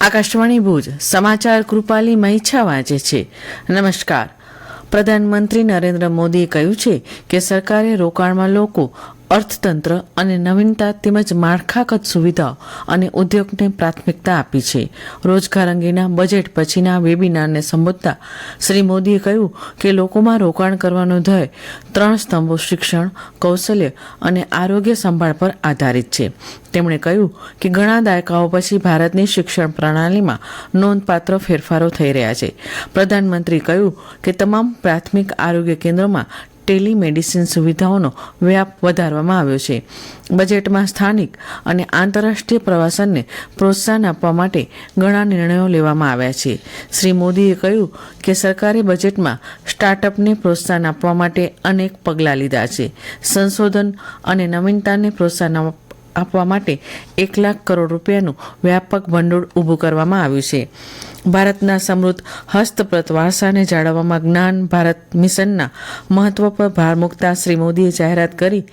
આકાશવાણી ભુજ, સમાચાર કૃપાલી મહિછા વાંચે છે. નમસ્કાર. પ્રધાનમંત્રી નરેન્દ્ર મોદીએ કહ્યું છે કે સરકારે રોકાણમાં લોકો અર્થતંત્ર અને નવીનતા તેમજ માળખાગત સુવિધા અને ઉદ્યોગને પ્રાથમિકતા આપી છે. રોજગાર અંગેના બજેટ પછીના વેબિનારને સંબોધતા શ્રી મોદીએ કહ્યું કે લોકોમાં રોકાણ કરવાનો ધ્યેય ત્રણ સ્તંભો શિક્ષણ, કૌશલ્ય અને આરોગ્ય સંભાળ પર આધારિત છે. તેમણે કહ્યું કે ઘણા દાયકાઓ પછી ભારતની શિક્ષણ પ્રણાલીમાં નોંધપાત્ર ફેરફારો થઈ રહ્યા છે. પ્રધાનમંત્રી કહ્યું કે તમામ પ્રાથમિક આરોગ્ય કેન્દ્રોમાં ટેલિમેડિસિન સુવિધાઓનો વ્યાપ વધારવામાં આવ્યો છે. બજેટમાં સ્થાનિક અને આંતરરાષ્ટ્રીય પ્રવાસનને પ્રોત્સાહન આપવા માટે ઘણા નિર્ણયો લેવામાં આવ્યા છે. શ્રી મોદીએ કહ્યું કે સરકારે બજેટમાં સ્ટાર્ટઅપને પ્રોત્સાહન આપવા માટે અનેક પગલાં લીધા છે. સંશોધન અને નવીનતાને પ્રોત્સાહન આપવા માટે એક લાખ કરોડ રૂપિયાનું વ્યાપક ભંડોળ ઊભું કરવામાં આવ્યું છે. ભારતના સમૃદ્ધ હસ્તપ્રત વારસાને જાળવવામાં જ્ઞાન ભારત મિશનના મહત્વ પર ભાર મૂકતા શ્રી મોદીએ જાહેરાત કરી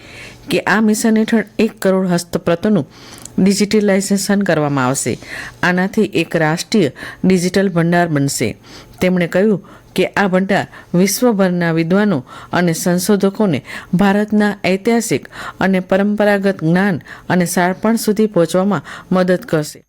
કે આ મિશન હેઠળ એક કરોડ હસ્તપ્રતોનું ડિજિટલાઇઝેશન કરવામાં આવશે. આનાથી એક રાષ્ટ્રીય ડિજિટલ ભંડાર બનશે. તેમણે કહ્યું કે આ ભંડાર વિશ્વભરના વિદ્વાનો અને સંશોધકોને ભારતના ઐતિહાસિક અને પરંપરાગત જ્ઞાન અને સારપણ સુધી પહોંચવામાં મદદ કરશે.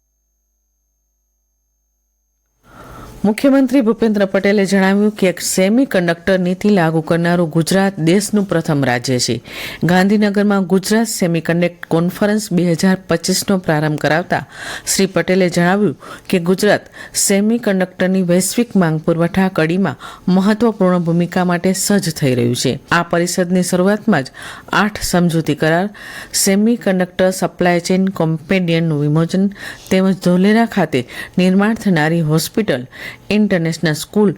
મુખ્યમંત્રી ભૂપેન્દ્ર પટેલે જણાવ્યું કે સેમી કંડક્ટર નીતિ લાગુ કરનારું ગુજરાત દેશનું પ્રથમ રાજ્ય છે. ગાંધીનગરમાં ગુજરાત સેમી કન્ડક્ટ કોન્ફરન્સ બે હજાર પચીસનો પ્રારંભ કરાવતા શ્રી પટેલે જણાવ્યું કે ગુજરાત સેમી કંડક્ટરની વૈશ્વિક માંગ પુરવઠા કડીમાં મહત્વપૂર્ણ ભૂમિકા માટે સજ્જ થઈ રહ્યું છે. આ પરિષદની શરૂઆતમાં જ આઠ સમજૂતી કરાર સેમી કંડક્ટર સપ્લાય ચેઇન કોમ્પેડિયનનું વિમોચન તેમજ ધોલેરા ખાતે નિર્માણ થનારી હોસ્પિટલ ઇન્ટરનેશનલ સ્કૂલ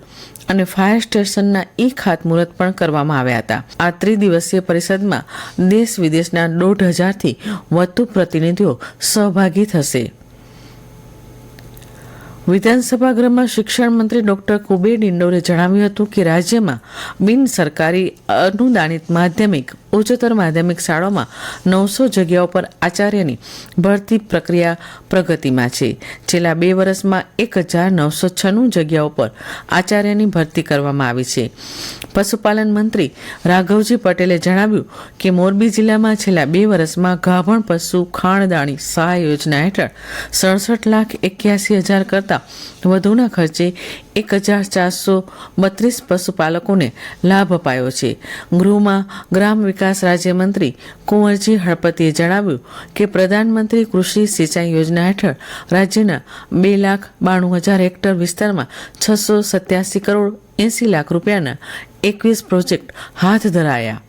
અને ફાયર સ્ટેશનના ઈ ખાતમુહૂર્ત પણ કરવામાં આવ્યા હતા. આ ત્રિદિવસીય પરિષદમાં દેશ વિદેશના દોઢ હજારથી વધુ પ્રતિનિધિઓ સહભાગી થશે. વિધાનસભા ગૃહમાં શિક્ષણ મંત્રી ડોક્ટર કુબેર ડિંડોરે જણાવ્યું હતું કે રાજ્યમાં બિન સરકારી અનુદાનિત માધ્યમિક, ઉચ્ચતર માધ્યમિક શાળાઓમાં નવસો જગ્યાઓ પર આચાર્યની ભરતી પ્રક્રિયા પ્રગતિમાં છે. છેલ્લા બે વર્ષમાં એક હજાર નવસો છન્નું જગ્યાઓ પર આચાર્યની ભરતી કરવામાં આવી છે. પશુપાલન મંત્રી રાઘવજી પટેલે જણાવ્યું કે મોરબી જિલ્લામાં છેલ્લા બે વર્ષમાં ગાભણ પશુ ખાણદાણી સહાય યોજના હેઠળ સડસઠ લાખ એક્યાસી હજાર કરતાં વધુના ખર્ચે એક હજાર ચારસો બત્રીસ પશુપાલકોને લાભ અપાયો છે. ગૃહમાં ગ્રામ વિકાસ રાજ્યમંત્રી કુંવરજી હળપતિએ જણાવ્યું કે પ્રધાનમંત્રી કૃષિ સિંચાઈ યોજના હેઠળ રાજ્યના બે લાખ બાણું હજાર હેક્ટર વિસ્તારમાં છસો સત્યાસી કરોડ એંસી લાખ રૂપિયાના એકવીસ પ્રોજેક્ટ હાથ ધરાયા.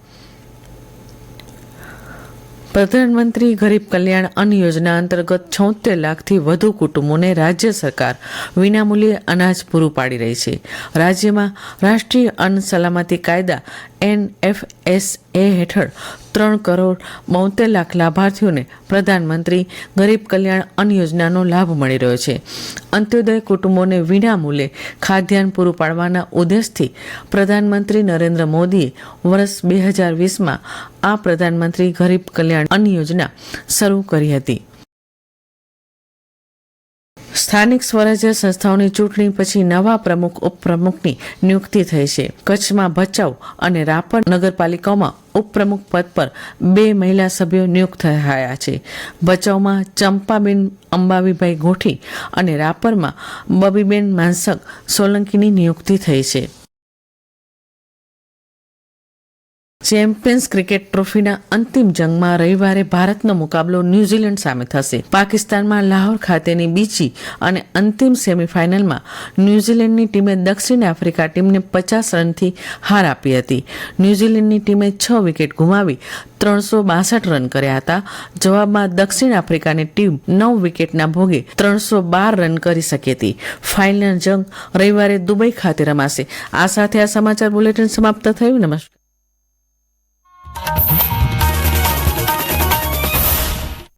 પ્રધાનમંત્રી ગરીબ કલ્યાણ અન્ન યોજના અંતર્ગત છોતેર લાખથી વધુ કુટુંબોને રાજ્ય સરકાર વિનામૂલ્યે અનાજ પૂરું પાડી રહી છે. રાજ્યમાં રાષ્ટ્રીય અન્ન સલામતી કાયદા એનએફએસએ હેઠળ ત્રણ કરોડ બોતેર લાખ લાભાર્થીઓને પ્રધાનમંત્રી ગરીબ કલ્યાણ અન્ન યોજનાનો લાભ મળી રહ્યો છે. અંત્યોદય કુટુંબોને વિનામૂલ્યે ખાદ્યાન્ન પૂરું પાડવાના ઉદ્દેશથી પ્રધાનમંત્રી નરેન્દ્ર મોદીએ વર્ષ બે હજાર વીસમાં આ પ્રધાનમંત્રી ગરીબ કલ્યાણ અન્ન યોજના શરૂ કરી હતી. સ્થાનિક સ્વરાજ્ય સંસ્થાઓની ચૂંટણી પછી નવા પ્રમુખ, ઉપપ્રમુખની નિયુક્તિ થઈ છે. કચ્છમાં ભચાઉ અને રાપર નગરપાલિકાઓમાં ઉપપ્રમુખ પદ પર બે મહિલા સભ્યો નિયુક્ત થયા છે. ભચાઉમાં ચંપાબેન અંબાવીભાઈ ગોઠી અને રાપરમાં બબીબેન માનસક સોલંકીની નિયુક્તિ થઈ છે. ચેમ્પિયન્સ ક્રિકેટ ટ્રોફીના અંતિમ જંગમાં રવિવારે ભારતનો મુકાબલો ન્યૂઝીલેન્ડ સામે થશે. પાકિસ્તાનમાં લાહોર ખાતેની બીજી અને અંતિમ સેમીફાઇનલમાં ન્યૂઝીલેન્ડની ટીમે દક્ષિણ આફ્રિકા ટીમને પચાસ રનથી હાર આપી હતી. ન્યૂઝીલેન્ડની ટીમે છ વિકેટ ગુમાવી ત્રણસો બાસઠ રન કર્યા હતા. જવાબમાં દક્ષિણ આફ્રિકાની ટીમ નવ વિકેટના ભોગે ત્રણસો બાર રન કરી શકી હતી. ફાઇનલ જંગ રવિવારે દુબઈ ખાતે રમાશે. આ સાથે આ સમાચાર બુલેટિન સમાપ્ત થયું. નમસ્કાર.